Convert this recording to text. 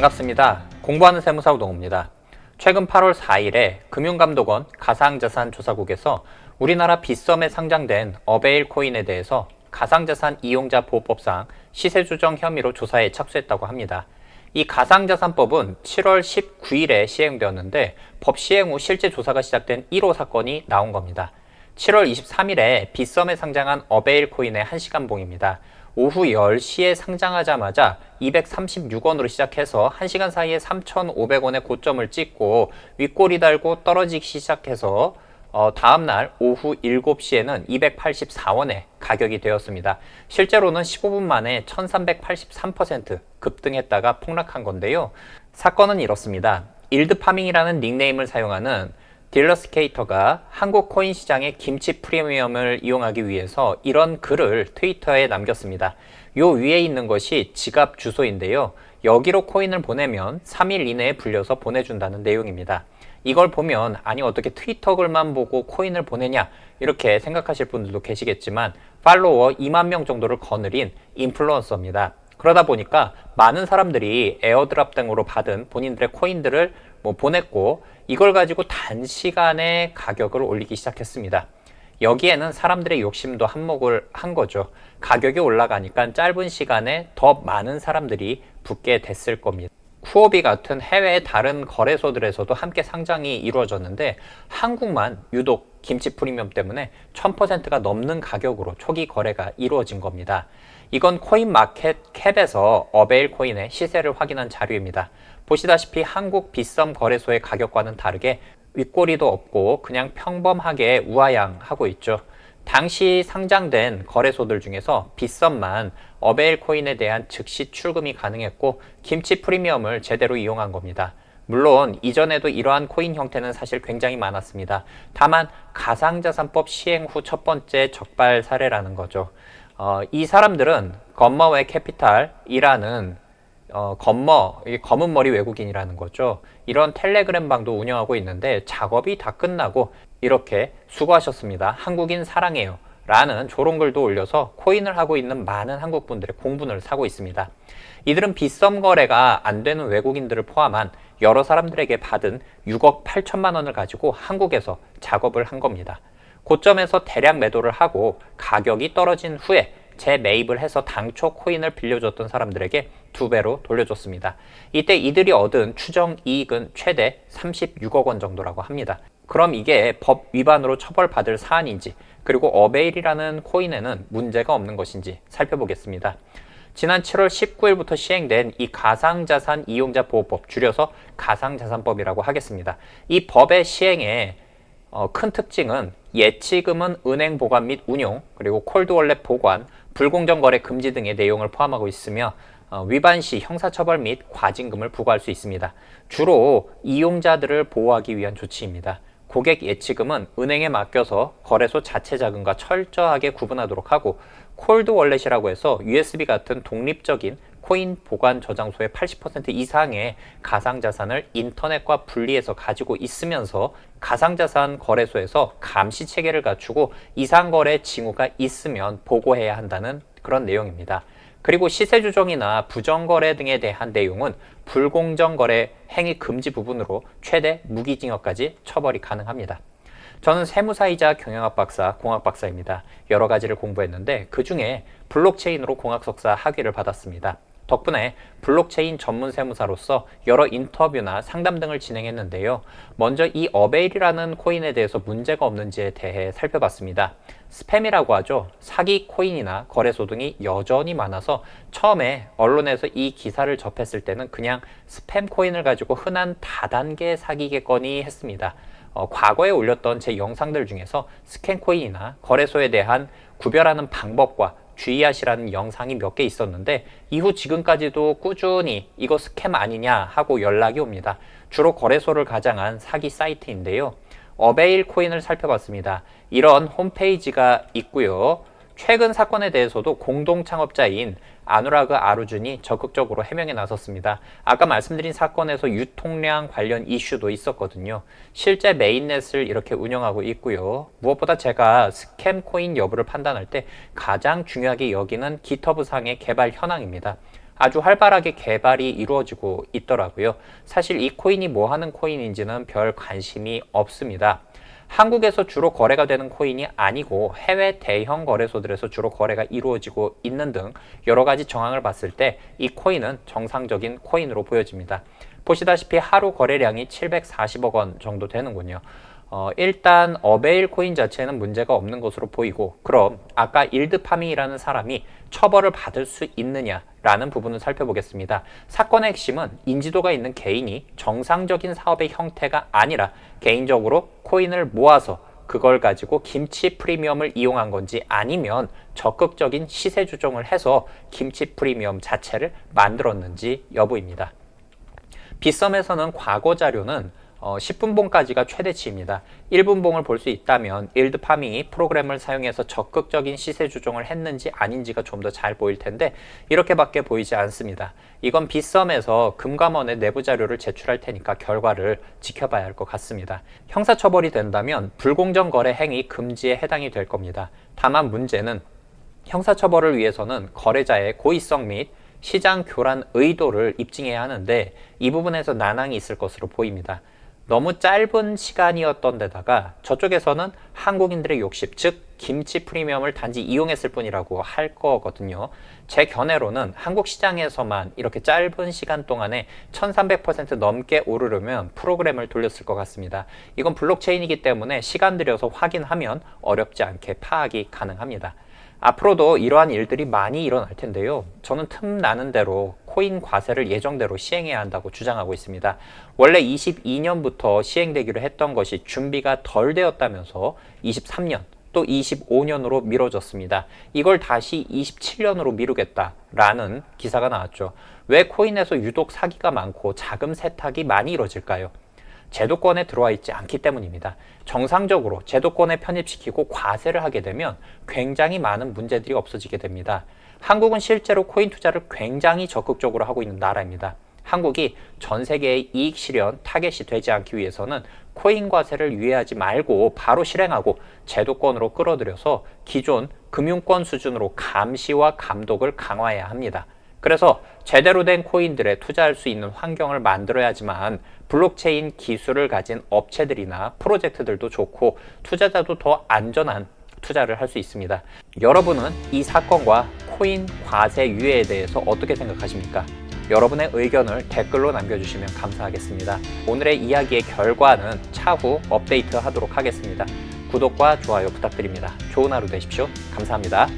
반갑습니다. 공부하는 세무사 우동호입니다. 최근 8월 4일에 금융감독원 가상자산조사국에서 우리나라 빗썸에 상장된 어베일 코인에 대해서 가상자산 이용자 보호법상 시세 조정 혐의로 조사에 착수했다고 합니다. 이 가상자산법은 7월 19일에 시행되었는데 법 시행 후 실제 조사가 시작된 1호 사건이 나온 겁니다. 7월 23일에 빗썸에 상장한 어베일 코인의 1시간 봉입니다. 오후 10시에 상장하자마자 236원으로 시작해서 1시간 사이에 3,500원의 고점을 찍고 윗꼬리 달고 떨어지기 시작해서 어, 다음날 오후 7시에는 284원에 가격이 되었습니다. 실제로는 15분 만에 1383% 급등했다가 폭락한 건데요. 사건은 이렇습니다. 일드파밍이라는 닉네임을 사용하는 딜러 스케이터가 한국 코인 시장의 김치 프리미엄을 이용하기 위해서 이런 글을 트위터에 남겼습니다. 요 위에 있는 것이 지갑 주소인데요. 여기로 코인을 보내면 3일 이내에 불려서 보내준다는 내용입니다. 이걸 보면 아니 어떻게 트위터 글만 보고 코인을 보내냐 이렇게 생각하실 분들도 계시겠지만 팔로워 2만 명 정도를 거느린 인플루언서입니다. 그러다 보니까 많은 사람들이 에어드랍 등으로 받은 본인들의 코인들을 뭐 보냈고 이걸 가지고 단시간에 가격을 올리기 시작했습니다. 여기에는 사람들의 욕심도 한몫을 한 거죠. 가격이 올라가니까 짧은 시간에 더 많은 사람들이 붙게 됐을 겁니다. 쿠오비 같은 해외의 다른 거래소들에서도 함께 상장이 이루어졌는데 한국만 유독 김치 프리미엄 때문에 1000%가 넘는 가격으로 초기 거래가 이루어진 겁니다. 이건 코인 마켓 캡에서 어베일 코인의 시세를 확인한 자료입니다. 보시다시피 한국 빗썸 거래소의 가격과는 다르게 윗꼬리도 없고 그냥 평범하게 우아양하고 있죠. 당시 상장된 거래소들 중에서 빗썸만 어베일 코인에 대한 즉시 출금이 가능했고 김치 프리미엄을 제대로 이용한 겁니다. 물론 이전에도 이러한 코인 형태는 사실 굉장히 많았습니다. 다만 가상자산법 시행 후 첫 번째 적발 사례라는 거죠. 어, 이 사람들은 건머웨 캐피탈이라는 어, 건머, 검은 머리 외국인이라는 거죠. 이런 텔레그램 방도 운영하고 있는데 작업이 다 끝나고 이렇게 수고하셨습니다. 한국인 사랑해요. 라는 조롱글도 올려서 코인을 하고 있는 많은 한국 분들의 공분을 사고 있습니다. 이들은 빗썸 거래가 안 되는 외국인들을 포함한 여러 사람들에게 받은 6억 8천만 원을 가지고 한국에서 작업을 한 겁니다. 고점에서 대량 매도를 하고 가격이 떨어진 후에 재매입을 해서 당초 코인을 빌려줬던 사람들에게 두 배로 돌려줬습니다. 이때 이들이 얻은 추정 이익은 최대 36억 원 정도라고 합니다. 그럼 이게 법 위반으로 처벌받을 사안인지 그리고 어베일이라는 코인에는 문제가 없는 것인지 살펴보겠습니다. 지난 7월 19일부터 시행된 이 가상자산 이용자 보호법 줄여서 가상자산법이라고 하겠습니다. 이 법의 시행에 어, 큰 특징은 예치금은 은행 보관 및 운용, 그리고 콜드월렛 보관, 불공정 거래 금지 등의 내용을 포함하고 있으며 어, 위반 시 형사처벌 및 과징금을 부과할 수 있습니다. 주로 이용자들을 보호하기 위한 조치입니다. 고객 예치금은 은행에 맡겨서 거래소 자체 자금과 철저하게 구분하도록 하고 콜드 월렛이라고 해서 USB 같은 독립적인 코인 보관 저장소의 80% 이상의 가상자산을 인터넷과 분리해서 가지고 있으면서 가상자산 거래소에서 감시 체계를 갖추고 이상거래 징후가 있으면 보고해야 한다는 그런 내용입니다. 그리고 시세 조정이나 부정거래 등에 대한 내용은 불공정거래 행위 금지 부분으로 최대 무기징역까지 처벌이 가능합니다. 저는 세무사이자 경영학 박사, 공학 박사입니다. 여러 가지를 공부했는데 그 중에 블록체인으로 공학 석사 학위를 받았습니다. 덕분에 블록체인 전문 세무사로서 여러 인터뷰나 상담 등을 진행했는데요. 먼저 이 어베일이라는 코인에 대해서 문제가 없는지에 대해 살펴봤습니다. 스팸이라고 하죠. 사기 코인이나 거래소 등이 여전히 많아서 처음에 언론에서 이 기사를 접했을 때는 그냥 스팸 코인을 가지고 흔한 다단계 사기겠거니 했습니다. 어, 과거에 올렸던 제 영상들 중에서 스캔 코인이나 거래소에 대한 구별하는 방법과 주의하시라는 영상이 몇 개 있었는데 이후 지금까지도 꾸준히 이거 스캠 아니냐 하고 연락이 옵니다. 주로 거래소를 가장한 사기 사이트인데요. 어베일 코인을 살펴봤습니다. 이런 홈페이지가 있고요. 최근 사건에 대해서도 공동 창업자인 아누라그 아루준이 적극적으로 해명에 나섰습니다. 아까 말씀드린 사건에서 유통량 관련 이슈도 있었거든요. 실제 메인넷을 이렇게 운영하고 있고요. 무엇보다 제가 스캠 코인 여부를 판단할 때 가장 중요하게 여기는 기터브 상의 개발 현황입니다. 아주 활발하게 개발이 이루어지고 있더라고요. 사실 이 코인이 뭐 하는 코인인지는 별 관심이 없습니다. 한국에서 주로 거래가 되는 코인이 아니고 해외 대형 거래소들에서 주로 거래가 이루어지고 있는 등 여러 가지 정황을 봤을 때 이 코인은 정상적인 코인으로 보여집니다. 보시다시피 하루 거래량이 740억 원 정도 되는군요. 어, 일단 어베일 코인 자체는 문제가 없는 것으로 보이고 그럼 아까 일드 파밍이라는 사람이 처벌을 받을 수 있느냐라는 부분을 살펴보겠습니다. 사건의 핵심은 인지도가 있는 개인이 정상적인 사업의 형태가 아니라 개인적으로 코인을 모아서 그걸 가지고 김치 프리미엄을 이용한 건지 아니면 적극적인 시세 조정을 해서 김치 프리미엄 자체를 만들었는지 여부입니다. 빗썸에서는 과거 자료는 어, 10분 봉까지가 최대치입니다. 1분 봉을 볼 수 있다면 일드 파밍이 프로그램을 사용해서 적극적인 시세 조정을 했는지 아닌지가 좀 더 잘 보일 텐데 이렇게밖에 보이지 않습니다. 이건 빗썸에서 금감원의 내부 자료를 제출할 테니까 결과를 지켜봐야 할 것 같습니다. 형사처벌이 된다면 불공정 거래 행위 금지에 해당이 될 겁니다. 다만 문제는 형사처벌을 위해서는 거래자의 고의성 및 시장 교란 의도를 입증해야 하는데 이 부분에서 난항이 있을 것으로 보입니다. 너무 짧은 시간이었던 데다가 저쪽에서는 한국인들의 욕심, 즉 김치 프리미엄을 단지 이용했을 뿐이라고 할 거거든요. 제 견해로는 한국 시장에서만 이렇게 짧은 시간 동안에 1300% 넘게 오르려면 프로그램을 돌렸을 것 같습니다. 이건 블록체인이기 때문에 시간 들여서 확인하면 어렵지 않게 파악이 가능합니다. 앞으로도 이러한 일들이 많이 일어날 텐데요. 저는 틈 나는 대로 코인 과세를 예정대로 시행해야 한다고 주장하고 있습니다. 원래 22년부터 시행되기로 했던 것이 준비가 덜 되었다면서 23년 또 25년으로 미뤄졌습니다. 이걸 다시 27년으로 미루겠다라는 기사가 나왔죠. 왜 코인에서 유독 사기가 많고 자금 세탁이 많이 이루어질까요? 제도권에 들어와 있지 않기 때문입니다. 정상적으로 제도권에 편입시키고 과세를 하게 되면 굉장히 많은 문제들이 없어지게 됩니다. 한국은 실제로 코인 투자를 굉장히 적극적으로 하고 있는 나라입니다. 한국이 전 세계의 이익 실현 타겟이 되지 않기 위해서는 코인 과세를 유예하지 말고 바로 실행하고 제도권으로 끌어들여서 기존 금융권 수준으로 감시와 감독을 강화해야 합니다. 그래서 제대로 된 코인들에 투자할 수 있는 환경을 만들어야지만 블록체인 기술을 가진 업체들이나 프로젝트들도 좋고 투자자도 더 안전한 투자를 할 수 있습니다. 여러분은 이 사건과 코인 과세 유예에 대해서 어떻게 생각하십니까? 여러분의 의견을 댓글로 남겨주시면 감사하겠습니다. 오늘의 이야기의 결과는 차후 업데이트 하도록 하겠습니다. 구독과 좋아요 부탁드립니다. 좋은 하루 되십시오. 감사합니다.